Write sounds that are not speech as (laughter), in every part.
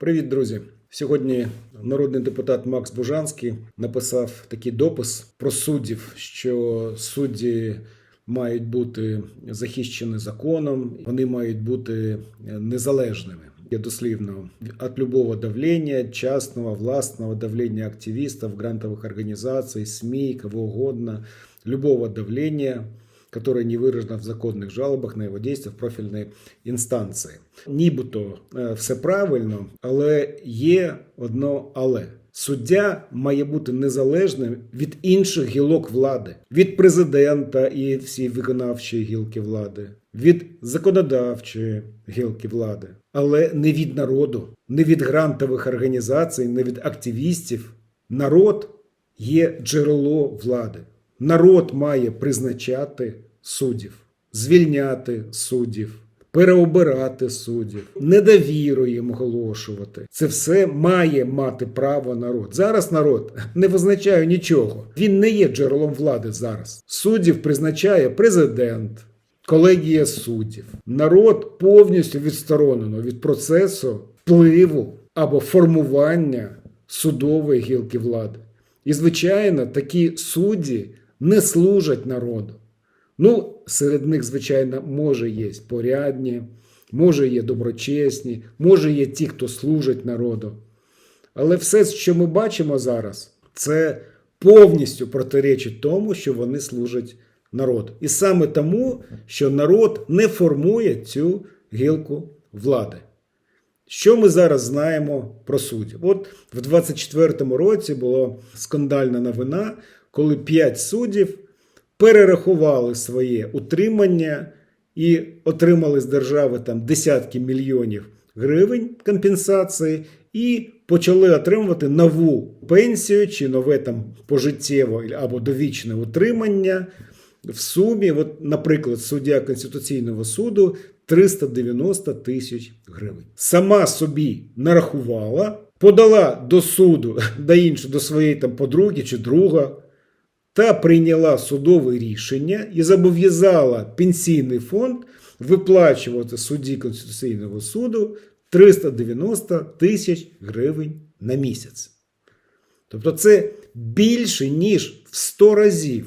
Привіт, друзі! Сьогодні народний депутат Макс Бужанський написав такий допис про суддів, що судді мають бути захищені законом, вони мають бути незалежними. Я дослівно от любого давления, частного, властного давления активистов, грантовых организаций, СМИ, кого угодно, любого давления, которое не выражено в законных жалобах на его действия в профільної інстанції. Нібито е, все правильно, але є одно але. Суддя має бути незалежним від інших гілок влади, від президента і всі виконавчі гілки влади, від законодавчої гілки влади, але не від народу, не від грантових організацій, не від активістів. Народ є джерело влади. Народ має призначати суддів, звільняти суддів, переобирати суддів, недовіру їм оголошувати. Це все має мати право народ. Зараз народ не визначає нічого. Він не є джерелом влади зараз. Суддів призначає президент, колегія суддів. Народ повністю відсторонено від процесу впливу або формування судової гілки влади. І, звичайно, такі судді не служать народу. Ну, серед них, звичайно, може є порядні, може є доброчесні, може є ті, хто служить народу. Але все, що ми бачимо зараз, це повністю протиречить тому, що вони служать народу. І саме тому, що народ не формує цю гілку влади. Що ми зараз знаємо про суддів? От в 24-му році була скандальна новина, коли 5 суддів перерахували своє утримання і отримали з держави там десятки мільйонів гривень компенсації, і почали отримувати нову пенсію чи нове там пожиттєве або довічне утримання. В сумі, от, наприклад, суддя Конституційного суду 390 тисяч гривень. Сама собі нарахувала, подала до суду (laughs) до іншого, до своєї там подруги чи друга, та прийняла судове рішення і зобов'язала пенсійний фонд виплачувати судді Конституційного суду 390 тисяч гривень на місяць. Тобто це більше, ніж в 100 разів,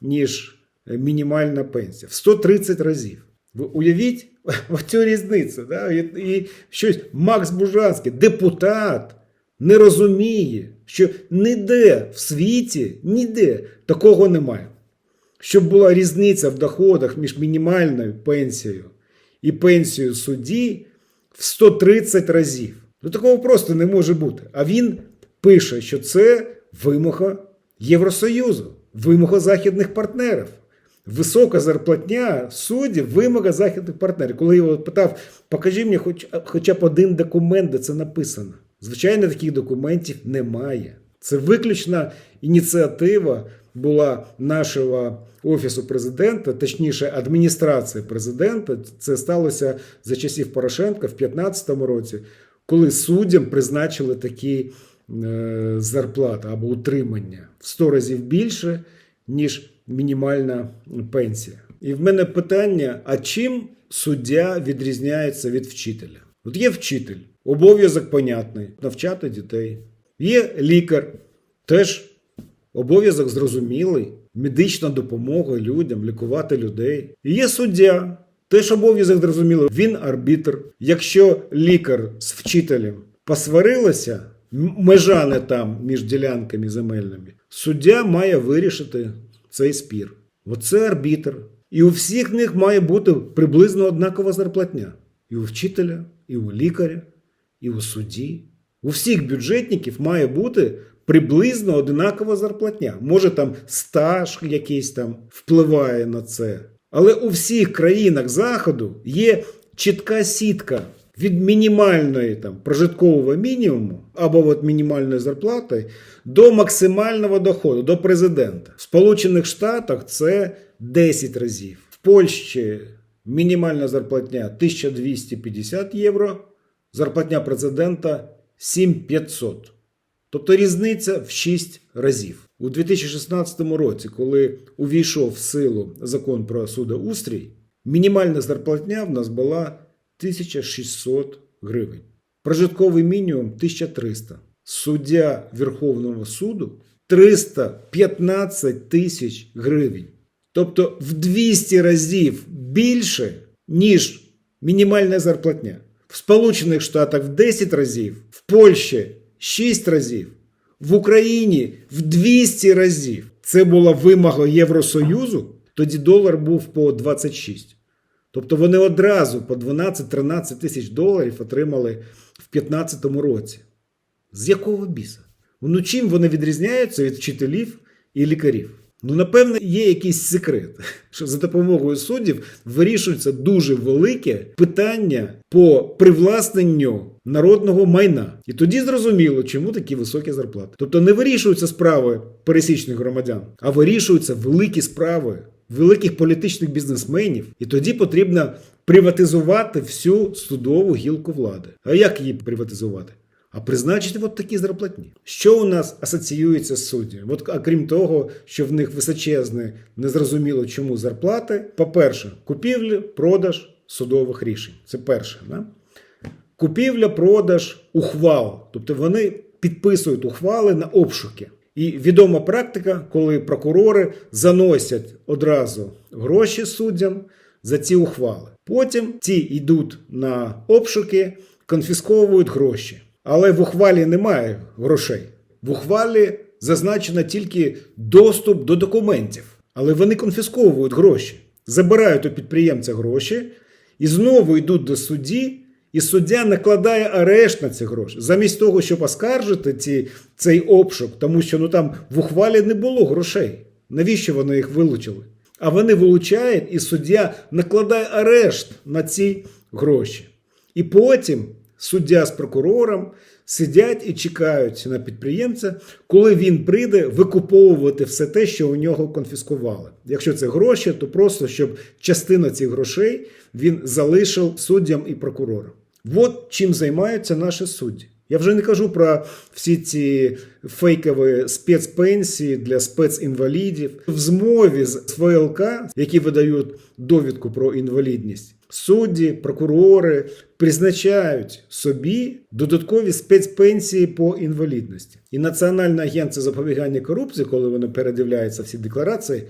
ніж мінімальна пенсія. В 130 разів. Ви уявіть (laughs) цю різницю. Да? І, і щось Макс Бужанський, депутат, не розуміє, що ніде в світі, ніде такого немає. Щоб була різниця в доходах між мінімальною пенсією і пенсією судді в 130 разів. Ну такого просто не може бути. А він пише, що це вимога Євросоюзу, вимога західних партнерів. Висока зарплатня суддів, вимога західних партнерів. Коли його питав, покажи мені хоч, хоча б один документ, де це написано. Звичайно, таких документів немає. Це виключна ініціатива була нашого офісу президента, точніше, адміністрації президента. Це сталося за часів Порошенка в 2015 році, коли суддям призначили такі е, зарплати або утримання в 100 разів більше, ніж мінімальна пенсія. І в мене питання: а чим суддя відрізняється від вчителя? От є вчитель, обов'язок понятний, навчати дітей. Є лікар, теж обов'язок зрозумілий, медична допомога людям, лікувати людей. І є суддя, теж обов'язок зрозумілий. Він арбітр. Якщо лікар з вчителем посварилися, межа не там між ділянками земельними, суддя має вирішити цей спір. Оце арбітр. І у всіх них має бути приблизно однакова зарплатня. І у вчителя, і у лікаря, і у судді. У всіх бюджетників має бути приблизно одинакова зарплатня. Може там стаж якийсь там впливає на це. Але у всіх країнах Заходу є чітка сітка від мінімальної там прожиткового мінімуму або от мінімальної зарплати до максимального доходу, до президента. В Сполучених Штатах це 10 разів. В Польщі мінімальна зарплатня 1250 євро, зарплатня президента 7500. Тобто різниця в 6 разів. У 2016 році, коли увійшов в силу закон про судоустрій, мінімальна зарплатня в нас була 1600 гривень. Прожитковий мінімум 1300. Суддя Верховного суду 315 тисяч гривень. Тобто в 200 разів більше, ніж мінімальна зарплатня. В Сполучених Штатах в 10 разів, в Польщі 6 разів, в Україні в 200 разів. Це була вимога Євросоюзу, тоді долар був по 26. Тобто вони одразу по 12-13 тисяч доларів отримали в 2015 році. З якого біса? Ну чим вони відрізняються від вчителів і лікарів? Ну, напевно, є якийсь секрет, (laughs) що за допомогою суддів вирішується дуже велике питання по привласненню народного майна. І тоді зрозуміло, чому такі високі зарплати. Тобто не вирішуються справи пересічних громадян, а вирішуються великі справи великих політичних бізнесменів. І тоді потрібно приватизувати всю судову гілку влади. А як її приватизувати? А призначити от такі зарплатні. Що у нас асоціюється з суддями? От, а того, що в них височезне, незрозуміло чому зарплати. По-перше, купівля, продаж судових рішень. Це перше. Да? Купівля, продаж ухвал. Тобто вони підписують ухвали на обшуки. І відома практика, коли прокурори заносять одразу гроші суддям за ці ухвали. Потім ці йдуть на обшуки, конфісковують гроші. Але в ухвалі немає грошей. В ухвалі зазначено тільки доступ до документів. Але вони конфісковують гроші, забирають у підприємця гроші і знову йдуть до судді, і суддя накладає арешт на ці гроші. Замість того, щоб оскаржити ці, цей обшук, тому що ну, там в ухвалі не було грошей. Навіщо вони їх вилучили? А вони вилучають, і суддя накладає арешт на ці гроші. І потім суддя з прокурором сидять і чекають на підприємця, коли він прийде викуповувати все те, що у нього конфіскували. Якщо це гроші, то просто щоб частина цих грошей він залишив суддям і прокурорам. От чим займаються наші судді. Я вже не кажу про всі ці фейкові спецпенсії для спецінвалідів. В змові з ФЛК, які видають довідку про інвалідність, судді, прокурори призначають собі додаткові спецпенсії по інвалідності. І Національна агенція запобігання корупції, коли вони передивляються всі декларації,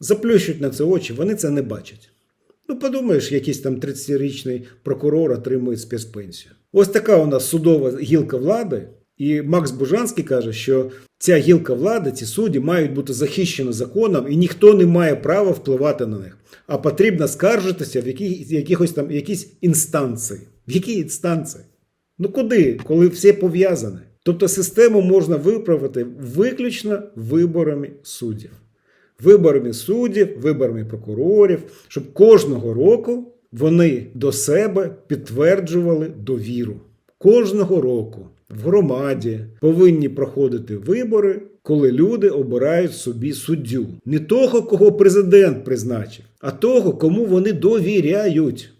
заплющують на це очі, вони це не бачать. Ну, подумаєш, якийсь там 30-річний прокурор отримує спецпенсію. Ось така у нас судова гілка влади. І Макс Бужанський каже, що ця гілка влади, ці судді мають бути захищені законом, і ніхто не має права впливати на них. А потрібно скаржитися в які, якихось там якісь інстанції. В які інстанції? Ну куди, коли все пов'язане? Тобто систему можна виправити виключно виборами суддів. Виборами суддів, виборами прокурорів, щоб кожного року вони до себе підтверджували довіру. Кожного року в громаді повинні проходити вибори, коли люди обирають собі суддю. Не того, кого президент призначив, а того, кому вони довіряють.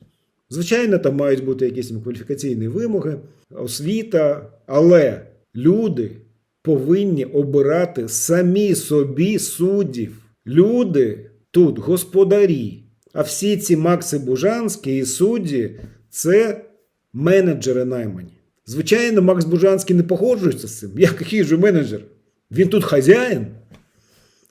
Звичайно, там мають бути якісь кваліфікаційні вимоги, освіта, але люди повинні обирати самі собі суддів. Люди тут господарі. А всі ці Макси Бужанські і судді це менеджери наймані. Звичайно, Макс Бужанський не погоджується з цим. Який же менеджер? Він тут хазяїн.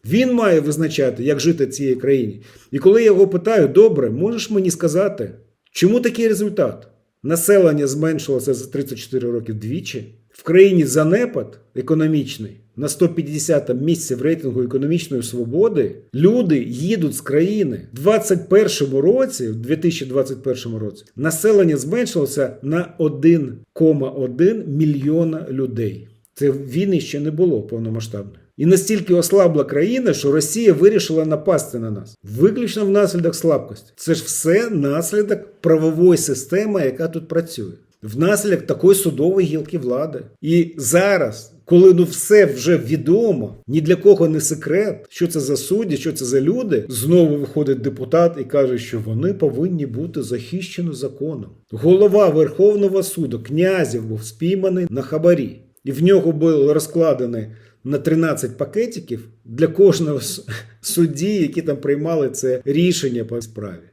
Він має визначати, як жити цій країні. І коли я його питаю, добре, можеш мені сказати, чому такий результат? Населення зменшилося за 34 роки вдвічі. В країні занепад економічний на 150 місці в рейтингу економічної свободи. Люди їдуть з країни в 2021 році, в 2021 році, населення зменшилося на 1,1 мільйона людей. Це війни ще не було повномасштабної. І настільки ослабла країна, що Росія вирішила напасти на нас. Виключно внаслідок слабкості. Це ж все наслідок правової системи, яка тут працює. Внаслідок такої судової гілки влади. І зараз, коли ну все вже відомо, ні для кого не секрет, що це за судді, що це за люди, знову виходить депутат і каже, що вони повинні бути захищені законом. Голова Верховного суду, князів, був спійманий на хабарі, і в нього були розкладені на 13 пакетиків для кожного судді, які там приймали це рішення по справі.